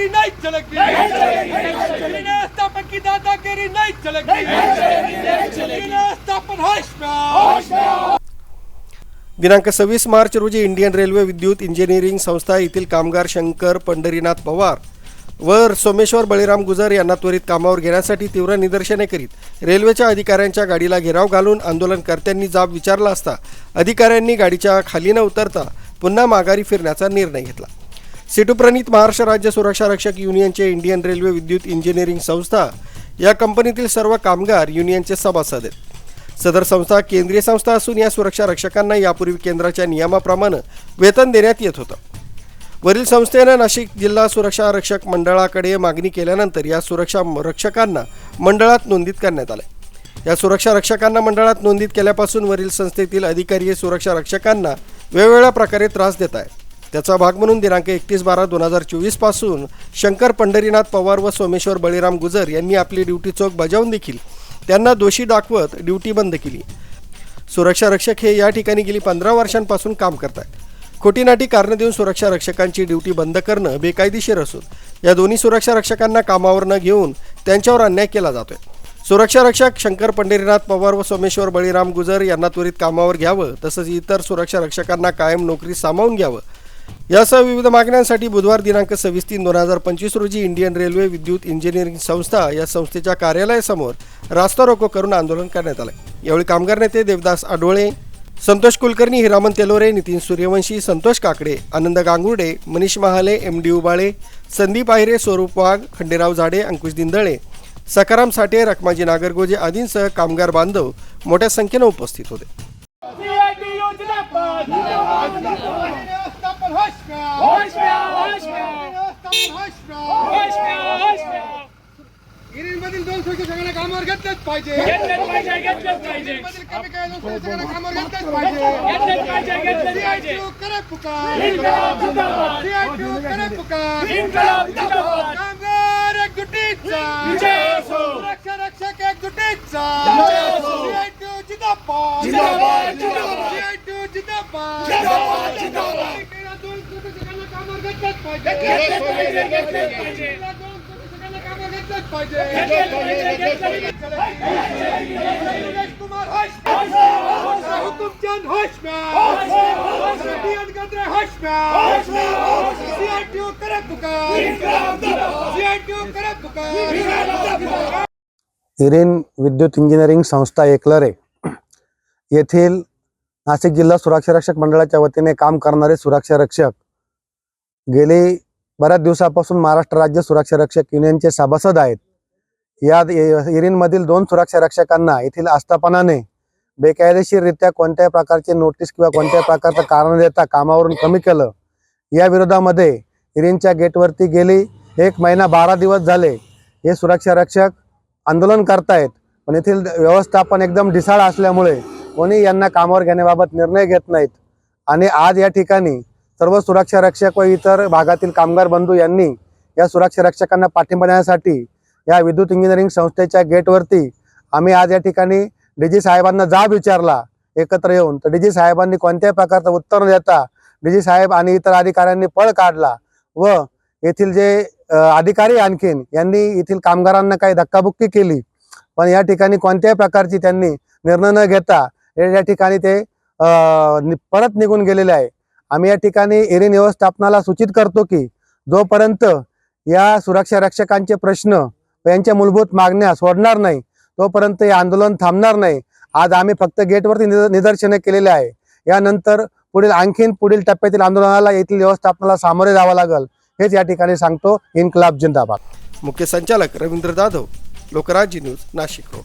दादागिरी नाही झलकली स्थापन की दादागिरी नाही झलकली स्थापन होश दिनांक सव्वीस मार्च रोजी इंडियन रेल्वे विद्युत इंजिनिअरिंग संस्था येथील कामगार शंकर पंढरीनाथ पवार व सोमेश्वर बळीराम गुजर यांना त्वरित कामावर घेण्यासाठी तीव्र निदर्शने करीत रेल्वेच्या अधिकाऱ्यांच्या गाडीला घेराव घालून आंदोलनकर्त्यांनी जाब विचारला असता अधिकाऱ्यांनी गाडीच्या खाली न उतरता पुन्हा माघारी फिरण्याचा निर्णय घेतला. सिटूप्रणित महाराष्ट्र राज्य सुरक्षा रक्षक युनियनचे इंडियन रेल्वे विद्युत इंजिनिअरिंग संस्था या कंपनीतील सर्व कामगार युनियनचे सभासद आहेत. सदर संस्था केंद्रीय संस्था असून या सुरक्षा रक्षकांना यापूर्वी केंद्राच्या नियमाप्रमाणे वेतन देण्यात येत होतं. वरील संस्थेनं नाशिक जिल्हा सुरक्षा रक्षक मंडळाकडे मागणी केल्यानंतर या सुरक्षा रक्षकांना मंडळात नोंदित करण्यात आलं या सुरक्षा रक्षकांना मंडळात नोंदित केल्यापासून वरील संस्थेतील अधिकारी सुरक्षा रक्षकांना वेगवेगळ्या प्रकारे त्रास देत आहेत. त्याचा भाग म्हणून दिनांक एकतीस बारा दोन हजार चोवीसपासून शंकर पंढरीनाथ पवार व सोमेश्वर बळीराम गुजर यांनी आपली ड्युटी चोख बजावून देखील त्यांना दोषी दाखवत ड्युटी बंद केली. सुरक्षा रक्षक हे या ठिकाणी गेली पंधरा वर्षांपासून काम करत खोटीनाटी कारणं देऊन सुरक्षा रक्षकांची ड्युटी बंद करणं बेकायदेशीर असून या दोन्ही सुरक्षा रक्षकांना कामावर न घेऊन त्यांच्यावर अन्याय केला जातोय. सुरक्षा रक्षक शंकर पंढरीनाथ पवार व सोमेश्वर बळीराम गुजर यांना त्वरित कामावर घ्यावं तसंच इतर सुरक्षा रक्षकांना कायम नोकरी सामावून घ्यावं यासह विविध मागण्यांसाठी बुधवार दिनांक सव्वीस तीन दोन हजार पंचवीस रोजी इंडियन रेल्वे विद्युत इंजिनिअरिंग संस्था या संस्थेच्या कार्यालयासमोर रास्ता रोको करून आंदोलन करण्यात आलं यावेळी कामगार नेते देवदास आडोळे संतोष कुलकर्णी हिरामन तेलोरे नितीन सूर्यवंशी संतोष काकडे आनंद गांगुर्डे मनीष महाले एम डी उबाळे संदीप आहिरे स्वरूप वाघ खंडेराव झाडे अंकुश दिंदळे सकाराम साठे रखमाजी नागरगोजे आदींसह कामगार बांधव मोठ्या संख्येनं उपस्थित होते. सीआयटी योजना पण स्थापन होश मधील दोन सुरक्षा सगळ्यांना कामावर घेतलंच पाहिजे मधील कमी काय दोन सुरक्षा सगळ्यांना कामावर घेतलंच पाहिजे सीआयटी करे पुकार सीआयटी करे पुकार कामगार एक जुटीचा सुरक्षा रक्षक एक जुटीचा सीआयटी जिंदाबाद सीआयटी जिंदाबाद दोन सुरक्षा हुकुमचंद गद्रे इरेन विद्युत इंजिनिअरिंग संस्था एकलरे येथील नाशिक जिल्हा सुरक्षा रक्षक मंडळाच्या वतीने काम करणारे सुरक्षा रक्षक गेली बऱ्याच दिवसापासून महाराष्ट्र राज्य सुरक्षा रक्षक युनियनचे सभासद आहेत. या इरिनमधील दोन सुरक्षा रक्षकांना येथील आस्थापनाने बेकायदेशीररित्या कोणत्याही प्रकारचे नोटीस किंवा कोणत्याही प्रकारचं कारण देता कामावरून कमी केलं. या विरोधामध्ये इरिनच्या गेटवरती गेली. एक महिना बारा दिवस झाले. हे सुरक्षा रक्षक आंदोलन करतायत. पण येथील व्यवस्थापन एकदम ढिसाळ असल्यामुळे कोणी यांना कामावर घेण्याबाबत निर्णय घेत नाहीत. आणि आज या ठिकाणी सर्व सुरक्षा रक्षक व इतर भागातील कामगार बंधू यांनी या सुरक्षा रक्षकांना पाठिंबा देण्यासाठी या विद्युत इंजिनिअरिंग संस्थेच्या गेटवरती आम्ही आज या ठिकाणी डी जी साहेबांना जाब विचारला एकत्र येऊन. तर डी जी साहेबांनी कोणत्याही प्रकारचं उत्तर न देता डी जी साहेब आणि इतर अधिकाऱ्यांनी पळ काढला व येथील जे अधिकारी आणखीन यांनी येथील कामगारांना काही धक्काबुक्की केली. पण या ठिकाणी कोणत्याही प्रकारची त्यांनी निर्णय न घेता या ठिकाणी ते परत निघून गेलेले आहे. आम्ही या ठिकाणी एरिन व्यवस्थापनाला सूचित करतो की जोपर्यंत या सुरक्षा रक्षकांचे प्रश्न यांच्या मूलभूत मागण्या सोडणार नाही तोपर्यंत हे आंदोलन थांबणार नाही. आज आम्ही फक्त गेटवरती निदर्शने केलेले आहे. यानंतर पुढील आणखीन पुढील टप्प्यातील आंदोलनाला येथील व्यवस्थापनाला सामोरे जावं लागेल हेच या ठिकाणी सांगतो इन्कलाब जिंदाबाद. मुख्य संचालक रवींद्र जाधव लोकराज्य न्यूज नाशिक रोड.